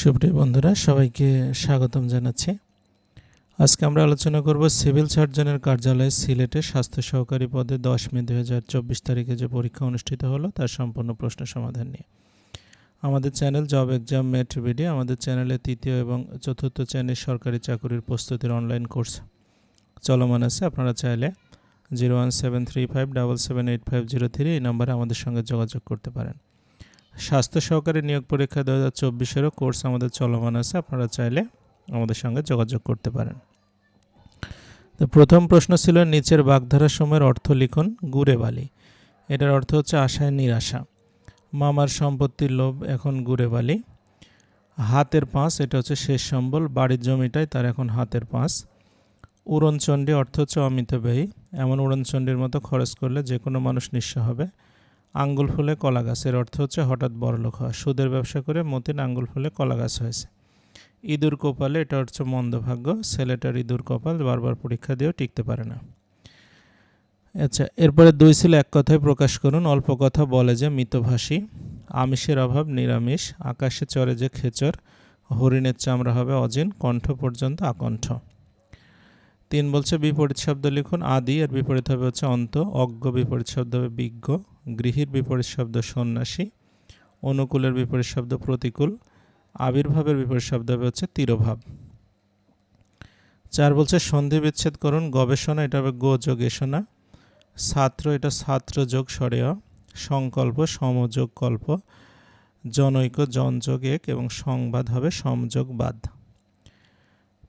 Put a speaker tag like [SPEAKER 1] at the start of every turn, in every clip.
[SPEAKER 1] সুপ্রিয় বন্ধুরা, সবাইকে স্বাগতম জানাচ্ছি। আজকে আমরা আলোচনা করব সিভিল সার্জনের কার্যালয় সিলেটে স্বাস্থ্য সহকারী পদে দশ মে দু হাজার চব্বিশ তারিখে যে পরীক্ষা অনুষ্ঠিত হলো, তার সম্পূর্ণ প্রশ্ন সমাধান নিয়ে। আমাদের channel job exam mate video আমাদের চ্যানেলে তৃতীয় এবং চতুর্থ শ্রেণির সরকারি চাকরির প্রস্তুতির অনলাইন কোর্স চলমান আছে। আপনারা চাইলে zero one seven three five double seven eight five zero three এই নম্বরে আমাদের সঙ্গে যোগাযোগ করতে পারেন। স্বাস্থ্য সহকারী নিয়োগ পরীক্ষা দু হাজার চব্বিশেরও কোর্স আমাদের চলমান আছে। আপনারা চাইলে আমাদের সঙ্গে যোগাযোগ করতে পারেন। তো প্রথম প্রশ্ন ছিল, নিচের বাগধারা সময়ের অর্থ লিখুন গুড়ে বালি এটার অর্থ হচ্ছে আশায় নিরাশা। মামার সম্পত্তির লোভ এখন গুড়ে বালি হাতের পাঁচ, এটা হচ্ছে শেষ সম্বল। বাড়ির জমিটাই তার এখন হাতের পাঁচ। উড়নচণ্ডী অর্থ হচ্ছে অমিত ব্যয়ী। এমন উড়নচণ্ডীর মতো খরচ করলে যে কোনো মানুষ নিঃস্ব হবে। আঙ্গুল ফুলে কলা গাছের অর্থ হচ্ছে হঠাৎ বড়লোক হওয়া। সুদের ব্যবসা করে মতিন আঙ্গুল ফুলে কলা গাছ হয়েছে। ইঁদুর কপালে এটা হচ্ছে মন্দভাগ্য ছেলেটার ইঁদুর কপাল বারবার পরীক্ষা দিয়েও টিকতে পারে না। আচ্ছা এরপরে দুই ছিল এক কথায় প্রকাশ করুন। অল্প কথা বলে যে মিতভাষী। আমিষের অভাব, নিরামিষ। আকাশে চড়ে যে খেচর। হরিণের চামড়া হবে অজিন। কণ্ঠ পর্যন্ত আকণ্ঠ। তিন বলছে বিপরীত শব্দ লিখুন আদি, এর বিপরীত হবে হচ্ছে অন্ত, অজ্ঞ বিপরীত শব্দ হবে বিজ্ঞ, গৃহীর বিপরীত শব্দ সন্ন্যাসী, অনুকূলের বিপরীত শব্দ প্রতিকূল, আবির্ভাবের বিপরীত শব্দ হবে হচ্ছে তিরোভাব। চার বলছে সন্ধি বিচ্ছেদ করুন, গবেষণা, এটা হবে গো যোগেষণা ছাত্র, এটা ছাত্র যোগ সরেয় সংকল্প, সমযোগ, কল্প, জনৈক, জনযোগ এক এবং সংবাদ হবে সমযোগবাদ।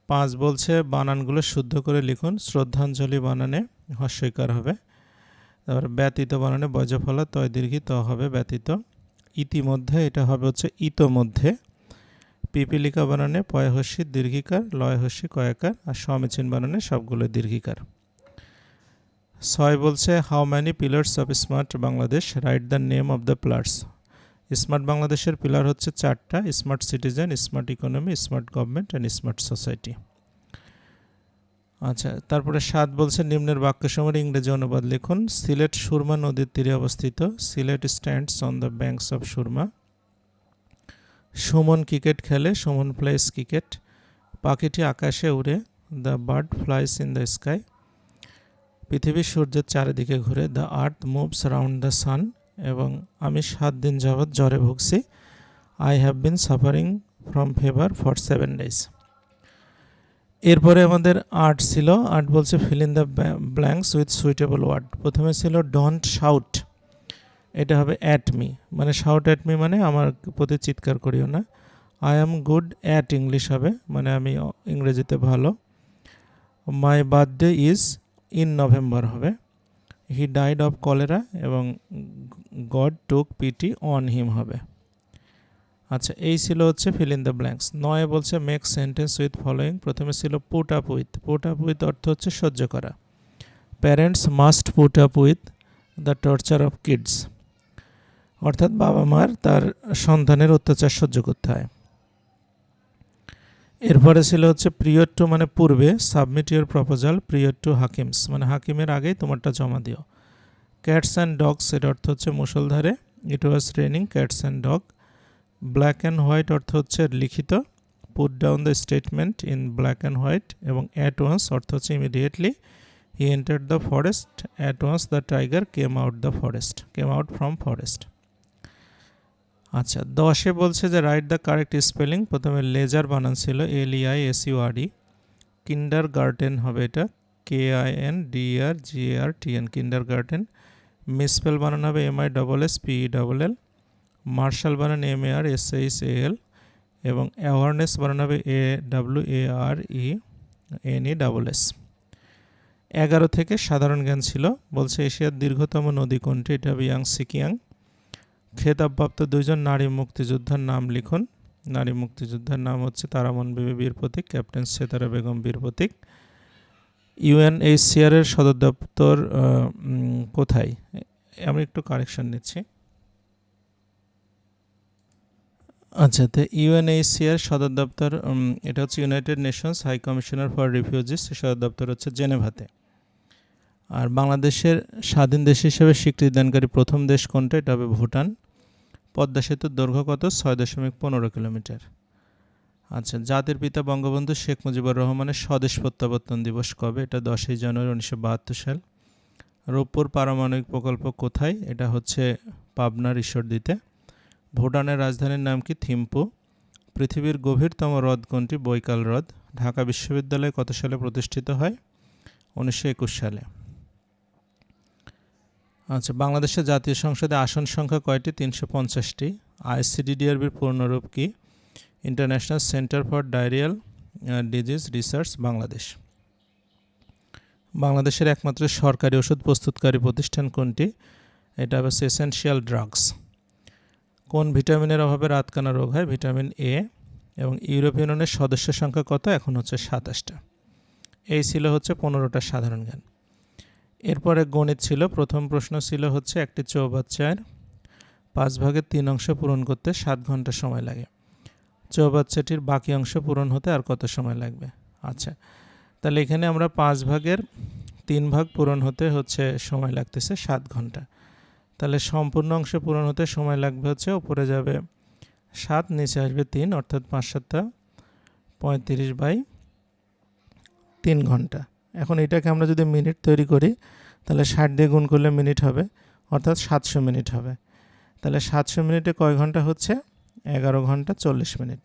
[SPEAKER 1] পাঁচ বলছে, বানানগুলো শুদ্ধ করে লিখুন, শ্রদ্ধাঞ্জলি বানানে হস্যইকার হবে। তারপরে ব্যতীত বানানে বজ্রফলা, তয় দীর্ঘি, ত হবে ব্যতীত। ইতিমধ্যে এটা হবে হচ্ছে ইতোমধ্যে। পিপিলিকা বানানে পয় হস্যি, দীর্ঘিকার, লয় হস্যি, কয়াকার আর সমীচীন বানানে সবগুলো দীর্ঘিকার। ছয় বলছে, how many pillars of smart Bangladesh, right the name of the pillars. Smart বাংলাদেশের পিলার হচ্ছে চারটা, smart citizen, smart economy, smart government and smart society. আচ্ছা তারপরে সাত বলছে নিম্নের বাক্যসমূহের ইংরেজি অনুবাদ লিখুন। সিলেট সুরমা নদীর তীরে অবস্থিত। Sylhet stands on the banks of Surma. Suman cricket খেলে, সুমন প্লেস ক্রিকেট পাখিটি আকাশে উড়ে the bird flies in the sky পৃথিবী সূর্যের চারিদিকে ঘুরে the earth moves round the sun এবং আমি সাত দিন যাবৎ জ্বরে ভুগছি। I have been suffering from fever for seven days এরপরে আমাদের আর্ট ছিল। আর্ট বলছে fill in the blanks with suitable word প্রথমে ছিল ডোন্ট শাউট এটা হবে অ্যাট মি মানে শাউট অ্যাট মি মানে আমার প্রতি চিৎকার করিও না। I am good at English হবে। মানে আমি ইংরেজিতে ভালো। My birthday is in November হবে। হি ডাইড অফ কলেরা এবং God took pity on him হবে। আচ্ছা এই ছিল হচ্ছে ফিল ইন দ্য ব্ল্যাঙ্কস নয় বলছে মেক সেন্টেন্স উইথ ফলোয়িং প্রথমে ছিল put up with put up with অর্থ হচ্ছে সহ্য করা। Parents must put up with the torture of kids অর্থাৎ বাবা মার তার সন্তানের অত্যাচার সহ্য করতে হয়। এরপরে ছিল হচ্ছে পিরিয়ড টু মানে পূর্বে submit your proposal prior to Hakim's মানে হাকিমের আগেই তোমারটা জমা দিও। ক্যাটস অ্যান্ড ডগস এর অর্থ হচ্ছে মুসলধারে it was training cats and dog black and white অর্থ হচ্ছে লিখিত put down the statement in black and white এবং অ্যাট ওয়ান্স অর্থ হচ্ছে immediately he enter the forest at once the tiger came out the forest came out from forest আচ্ছা দশে বলছে যে রাইট দ্য কারেক্ট স্পেলিং প্রথমে laser বানান ছিল L E I I S E kindergarten হবে এটা K I N D R G R T N kindergarten misspell বানানো হবে M I double S P double L marshal বানান M A R S H A L এবং awareness বানানো হবে A W A R E N E double S এগারো থেকে সাধারণ জ্ঞান ছিল, বলছে এশিয়ার দীর্ঘতম নদী কোনটি? এটা হবে ইয়াং সিকিয়াং। খেতাবপ্রাপ্ত দুইজন নারী মুক্তিযোদ্ধার নাম লিখুন। নারী মুক্তিযোদ্ধার নাম হচ্ছে তারামন বিবি বীর প্রতীক, ক্যাপ্টেন সেতারা বেগম বীর প্রতীক। ইউএনএইচসিআর এর সদর দপ্তর কোথায়? আমি একটু কারেকশন নিচ্ছি। আচ্ছা তো ইউএনএইচসিআর সদর দপ্তর এটা হচ্ছে United Nations High Commissioner for Refugees সদর দপ্তর হচ্ছে জেনেভাতে। আর বাংলাদেশের স্বাধীন দেশ হিসেবে স্বীকৃতি দানকারী প্রথম দেশ কোনটা? এটা হবে ভুটান। পদ্মা সেতুর দৈর্ঘ্য কত? ছয় দশমিক পনেরো কিলোমিটার। আচ্ছা জাতির পিতা বঙ্গবন্ধু শেখ মুজিবুর রহমানের স্বদেশ প্রত্যাবর্তন দিবস কবে? এটা দশই জানুয়ারি উনিশশো বাহাত্তর সাল। রূপপুর পারমাণবিক প্রকল্প কোথায়? এটা হচ্ছে পাবনার ঈশ্বরদীতে ভুটানের রাজধানীর নাম কি? থিম্পু। পৃথিবীর গভীরতম হ্রদ কোনটি? বৈকাল হ্রদ। ঢাকা বিশ্ববিদ্যালয় কত সালে প্রতিষ্ঠিত হয়? উনিশশো একুশ সালে। আচ্ছা বাংলাদেশের জাতীয় সংসদে আসন সংখ্যা কয়টি? তিনশো পঞ্চাশটি। আইসিডিডিআরবির পূর্ণরূপ কি? International Centre for Diarrhoeal Disease Research, Bangladesh. বাংলাদেশের একমাত্র সরকারি ওষুধ প্রস্তুতকারী প্রতিষ্ঠান কোনটি? এটা হচ্ছে এসেনশিয়াল ড্রাগস। কোন ভিটামিনের অভাবে রাতকানা রোগ হয়? ভিটামিন এ এবং ইউরোপিয়ান ইউনিয়নের সদস্য সংখ্যা কত? এখন হচ্ছে সাতাশটা। এই ছিল হচ্ছে পনেরোটা সাধারণ জ্ঞান। এরপরে গণিত ছিল। প্রথম প্রশ্ন ছিল হচ্ছে একটি চৌবাচ্চার পাঁচ ভাগের তিন অংশ পূরণ করতে সাত ঘণ্টা সময় লাগে। চৌবাচ্চাটির বাকি অংশ পূরণ হতে আর কত সময় লাগবে? আচ্ছা তাহলে এখানে আমরা পাঁচ ভাগের তিন ভাগ পূরণ হতে হচ্ছে সময় লাগতেছে সাত ঘণ্টা। তাহলে সম্পূর্ণ অংশ পূরণ হতে সময় লাগবে হচ্ছে উপরে যাবে সাত, নিচে আসবে তিন, অর্থাৎ পাঁচ সাতটা পঁয়ত্রিশ বাই তিন ঘণ্টা। এখন এটাকে আমরা যদি মিনিট তৈরি করি তাহলে ষাট দিয়ে গুণ করলে মিনিট হবে, অর্থাৎ সাতশো মিনিট হবে। তাহলে সাতশো মিনিটে কয় ঘণ্টা হচ্ছে? এগারো ঘণ্টা চল্লিশ মিনিট।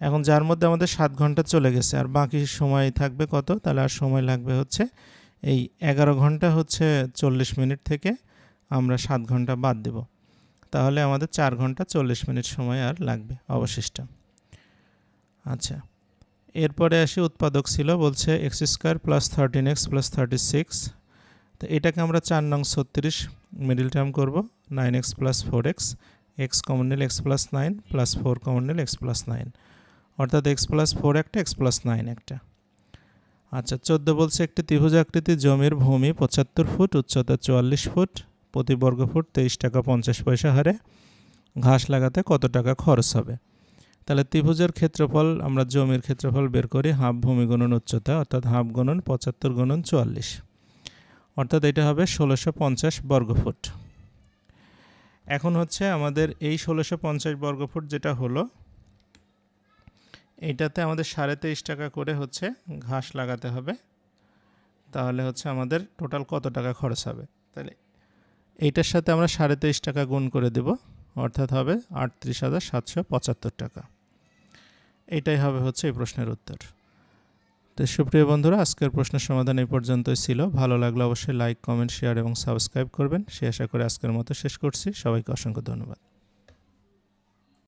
[SPEAKER 1] এখন যার মধ্যে আমাদের সাত ঘণ্টা চলে গেছে, আর বাকি সময় থাকবে কত? তাহলে আর সময় লাগবে হচ্ছে এই এগারো ঘণ্টা হচ্ছে চল্লিশ মিনিট থেকে আমরা সাত ঘণ্টা বাদ দেব। তাহলে আমাদের চার ঘণ্টা চল্লিশ মিনিট সময় আর লাগবে অবশিষ্ট। আচ্ছা এরপরে আসি, উৎপাদক ছিল বলছে x square plus thirteen x plus thirty six তো এটাকে আমরা চার নং ছত্রিশ মিডিল টার্ম করব। Nine x plus four x x common নিলে x plus nine plus four common নিলে এক্স প্লাস নাইন অর্থাৎ এক্স প্লাস ফোর একটা এক্স প্লাস নাইন একটা। আচ্ছা চোদ্দ বলছে একটি ত্রিভুজ আকৃতির জমির ভূমি পঁচাত্তর ফুট, উচ্চতা চুয়াল্লিশ ফুট প্রতি বর্গ ফুট তেইশ টাকা পঞ্চাশ পয়সা হারে। ঘাস লাগাতে কত টাকা খরচ হবে? তাহলে ত্রিভুজের ক্ষেত্রফল, আমরা জমির ক্ষেত্রফল বের করি, হাফ ভূমি গুণন উচ্চতা, অর্থাৎ হাফ গুণন পঁচাত্তর গুণন চুয়াল্লিশ। অর্থাৎ এটা হবে ষোলোশো পঞ্চাশ বর্গফুট। এখন হচ্ছে আমাদের এই ষোলোশো পঞ্চাশ বর্গফুট যেটা হলো এইটাতে আমাদের সাড়ে তেইশ টাকা করে হচ্ছে ঘাস লাগাতে হবে। তাহলে হচ্ছে আমাদের টোটাল কত টাকা খরচ হবে? তাহলে এইটার সাথে আমরা সাড়ে তেইশ টাকা গুণ করে দেব, অর্থাৎ হবে আটত্রিশ হাজার সাতশো পঁচাত্তর টাকা। এটাই হবে হচ্ছে এই প্রশ্নের উত্তর। তো সুপ্রিয় বন্ধুরা, আজকের প্রশ্নের সমাধান এই পর্যন্তই ছিল। ভালো লাগলে অবশ্যই লাইক কমেন্ট শেয়ার এবং সাবস্ক্রাইব করবেন। সে আশা করে আজকের মতো শেষ করছি। সবাইকে অসংখ্য ধন্যবাদ।